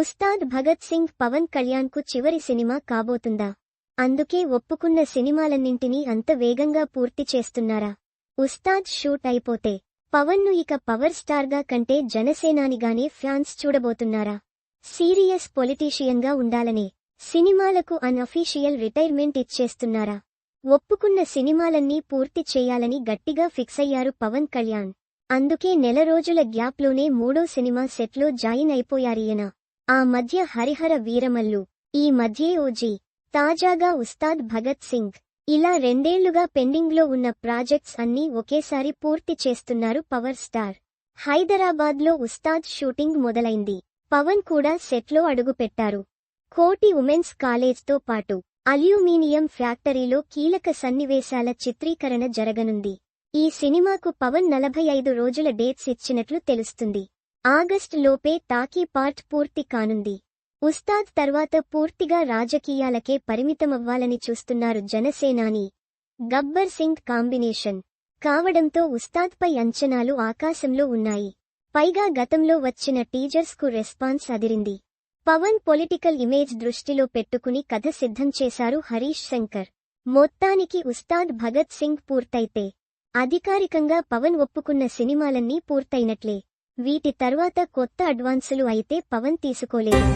ఉస్తాద్ భగత్ సింగ్ పవన్ కళ్యాణ్కు చివరి సినిమా కాబోతుందా? అందుకే ఒప్పుకున్న సినిమాలన్నింటినీ అంత వేగంగా పూర్తి చేస్తున్నారా? ఉస్తాద్ షూట్ అయిపోతే పవన్ను ఇక పవర్ స్టార్గా కంటే జనసేనానిగానే ఫ్యాన్స్ చూడబోతున్నారా? సీరియస్ పొలిటీషియన్గా ఉండాలనే సినిమాలకు అన్అఫీషియల్ రిటైర్మెంట్ ఇచ్చేస్తున్నారా? ఒప్పుకున్న సినిమాలన్నీ పూర్తి చేయాలని గట్టిగా ఫిక్స్ అయ్యారు పవన్ కళ్యాణ్. అందుకే నెల రోజుల గ్యాప్లోనే మూడో సినిమా సెట్లో జాయిన్ అయిపోయారీయన ఆ మధ్య హరిహర వీరమల్లు ఈ మధ్యే ఓజీ తాజాగా ఉస్తాద్ భగత్ సింగ్. ఇలా రెండేళ్ళుగా పెండింగ్లో ఉన్న ప్రాజెక్ట్స్ అన్నీ ఒకేసారి పూర్తి చేస్తున్నారు పవర్ స్టార్. హైదరాబాద్లో ఉస్తాద్ షూటింగ్ మొదలైంది. పవన్ కూడా సెట్లో అడుగుపెట్టారు. కోటి ఉమెన్స్ కాలేజ్తో పాటు అల్యూమినియం ఫ్యాక్టరీలో కీలక సన్నివేశాల చిత్రీకరణ జరగనుంది. ఈ సినిమాకు పవన్ నలభై ఐదు రోజుల డేట్స్ ఇచ్చినట్లు తెలుస్తుంది. ఆగస్ట్ లోపే తాకీ పార్ట్ పూర్తి కానుంది. ఉస్తాద్ తర్వాత పూర్తిగా రాజకీయాలకే పరిమితమవ్వాలని చూస్తున్నారు జనసేనాని. గబ్బర్ సింగ్ కాంబినేషన్. కావడంతో ఉస్తాద్పై అంచనాలు ఆకాశంలో ఉన్నాయి. పైగా గతంలో వచ్చిన టీజర్స్కు రెస్పాన్స్ అదిరింది. పవన్ పొలిటికల్ ఇమేజ్ దృష్టిలో పెట్టుకుని కథ సిద్ధం చేశారు హరీష్ శంకర్. మొత్తానికి ఉస్తాద్ భగత్ సింగ్ పూర్తయితే. అధికారికంగా పవన్ ఒప్పుకున్న సినిమాలన్నీ పూర్తయినట్లే. వీటి తర్వాత కొత్త అడ్వాన్సులు అయితే పవన్ తీసుకోలేదు.